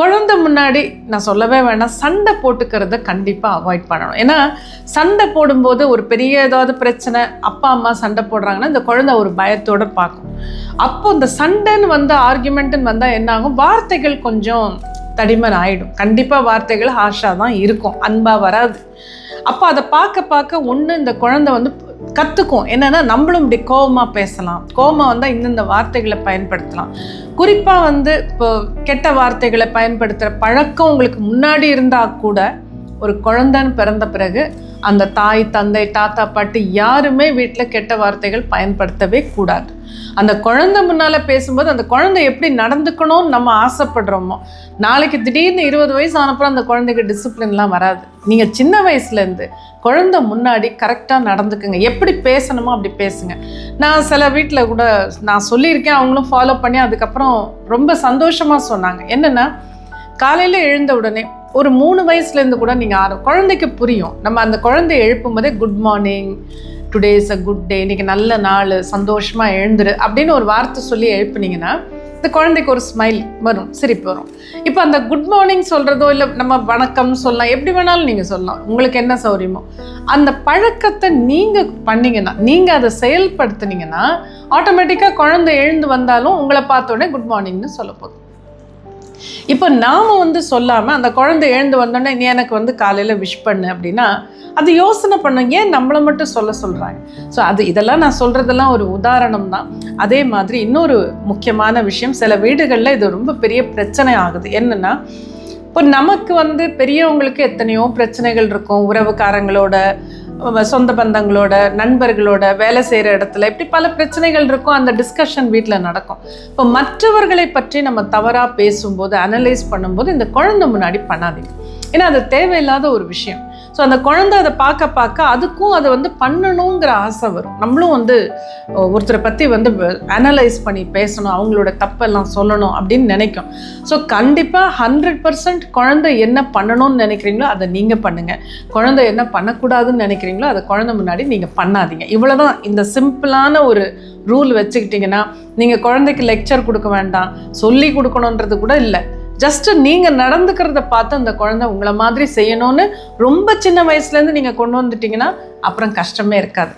குழந்த முன்னாடி நான் சொல்லவே வேணாம் சண்டை போட்டுக்கிறத கண்டிப்பாக அவாய்ட் பண்ணணும். ஏன்னா சண்டை போடும்போது ஒரு பெரிய ஏதாவது பிரச்சனை அப்பா அம்மா சண்டை போடுறாங்கன்னா இந்த குழந்தை ஒரு பயத்தோடு பார்க்கும். அப்போ இந்த சண்டைன்னு வந்து ஆர்குமெண்ட்டுன்னு வந்தால் என்ன ஆகும்? வார்த்தைகள் கொஞ்சம் தடிமன் ஆகிடும் கண்டிப்பாக வார்த்தைகள் ஹாஷாக தான் இருக்கும். அன்பாக வராது. அப்போ அதை பார்க்க பார்க்க ஒன்று இந்த குழந்தை வந்து கற்றுக்கும் என்னென்னா நம்மளும் இப்படி கோவமாக பேசலாம். கோவமாக வந்தால் இந்தந்த வார்த்தைகளை பயன்படுத்தலாம். குறிப்பாக வந்து இப்போ கெட்ட வார்த்தைகளை பயன்படுத்துகிற பழக்கம் உங்களுக்கு முன்னாடி இருந்தால் கூட ஒரு குழந்தைன்னு பிறந்த பிறகு அந்த தாய் தந்தை தாத்தா பாட்டி யாருமே வீட்டில் கெட்ட வார்த்தைகள் பயன்படுத்தவே கூடாது. அந்த குழந்தை முன்னால் பேசும்போது அந்த குழந்தை எப்படி நடந்துக்கணும்னு நம்ம ஆசைப்படுறோமோ நாளைக்கு திடீர்னு இருபது வயசு ஆனப்புறம் அந்த குழந்தைக்கு டிசிப்ளின்லாம் வராது. நீங்கள் சின்ன வயசுலேருந்து குழந்தை முன்னாடி கரெக்டாக நடந்துக்குங்க. எப்படி பேசணுமோ அப்படி பேசுங்க. நான் சில வீட்டில் கூட நான் சொல்லியிருக்கேன் அவங்களும் ஃபாலோ பண்ணி அதுக்கப்புறம் ரொம்ப சந்தோஷமாக சொன்னாங்க. என்னென்னா காலையில் எழுந்த உடனே ஒரு மூணு வயசுலேருந்து கூட நீங்கள் ஆறு குழந்தைக்கு புரியும். நம்ம அந்த குழந்தைய எழுப்பும் போதே good morning today is a good day இன்னைக்கு நல்ல நாள். சந்தோஷமாக எழுந்துரு. அப்படின்னு ஒரு வார்த்தை சொல்லி எழுப்புனீங்கன்னா இந்த குழந்தைக்கு ஒரு ஸ்மைல் வரும் சிரிப்பு வரும். இப்போ அந்த குட் மார்னிங் சொல்கிறதோ இல்லை நம்ம வணக்கம் சொல்லலாம் எப்படி வேணாலும் நீங்கள் சொல்லலாம். உங்களுக்கு என்ன சௌரியமோ. அந்த பழக்கத்தை நீங்கள் பண்ணிங்கன்னா நீங்கள் அதை செயல்படுத்துனீங்கன்னா ஆட்டோமேட்டிக்காக குழந்தை எழுந்து வந்தாலும் உங்களை பார்த்தோன்னே குட் மார்னிங்னு சொல்ல போதும். இப்போ நாம் வந்து சொல்லாமல் அந்த குழந்தை எழுந்து வந்தோடனே நீ எனக்கு வந்து காலையில் விஷ் பண்ணு அப்படின்னா அது யோசனை பண்ண. ஏன் நம்மளை மட்டும் சொல்ல சொல்கிறாங்க ஸோ அது இதெல்லாம் நான் சொல்கிறதெல்லாம் ஒரு உதாரணம் தான். அதே மாதிரி இன்னொரு முக்கியமான விஷயம் சில வீடுகளில் இது ரொம்ப பெரிய பிரச்சனை ஆகுது. என்னென்னா இப்போ நமக்கு வந்து பெரியவங்களுக்கு எத்தனையோ பிரச்சனைகள் இருக்கும். உறவுக்காரங்களோட சொந்த பந்தங்களோட நண்பர்களோட வேலை செய்கிற இடத்துல இப்படி பல பிரச்சனைகள் இருக்கும். அந்த டிஸ்கஷன் வீட்டில் நடக்கும். இப்போ மற்றவர்களை பற்றி நம்ம தவறாக பேசும்போது அனலைஸ் பண்ணும்போது இந்த குழந்தை முன்னாடி பண்ணாதீங்க. ஏன்னா அது தேவையில்லாத ஒரு விஷயம். ஸோ அந்த குழந்தை அதை பார்க்க பார்க்க அதுக்கும் அதை வந்து பண்ணணுங்கிற ஆசை வரும். நம்மளும் வந்து ஒருத்தரை பற்றி வந்து அனலைஸ் பண்ணி பேசணும் அவங்களோட தப்பெல்லாம் சொல்லணும் அப்படின்னு நினைக்கும். ஸோ கண்டிப்பாக ஹண்ட்ரட் பர்சன்ட் குழந்தை என்ன பண்ணணும்னு நினைக்கிறீங்களோ அதை நீங்கள் பண்ணுங்கள் குழந்தை என்ன பண்ணக்கூடாதுன்னு நினைக்கிறீங்களோ அதை குழந்தை முன்னாடி நீங்கள் பண்ணாதீங்க. இவ்வளோதான் இந்த சிம்பிளான ஒரு ரூல் வச்சுக்கிட்டிங்கன்னா நீங்கள் குழந்தைக்கு லெக்சர் கொடுக்க வேண்டாம் சொல்லி கொடுக்கணுன்றது கூட இல்லை. ஜஸ்ட் நீங்கள் நடந்துக்கிறத பார்த்து அந்த குழந்தை உங்களை மாதிரி செய்யணும்னு ரொம்ப சின்ன வயசுலேருந்து நீங்கள் கொண்டு வந்துட்டீங்கன்னா அப்புறம் கஷ்டமே இருக்காது.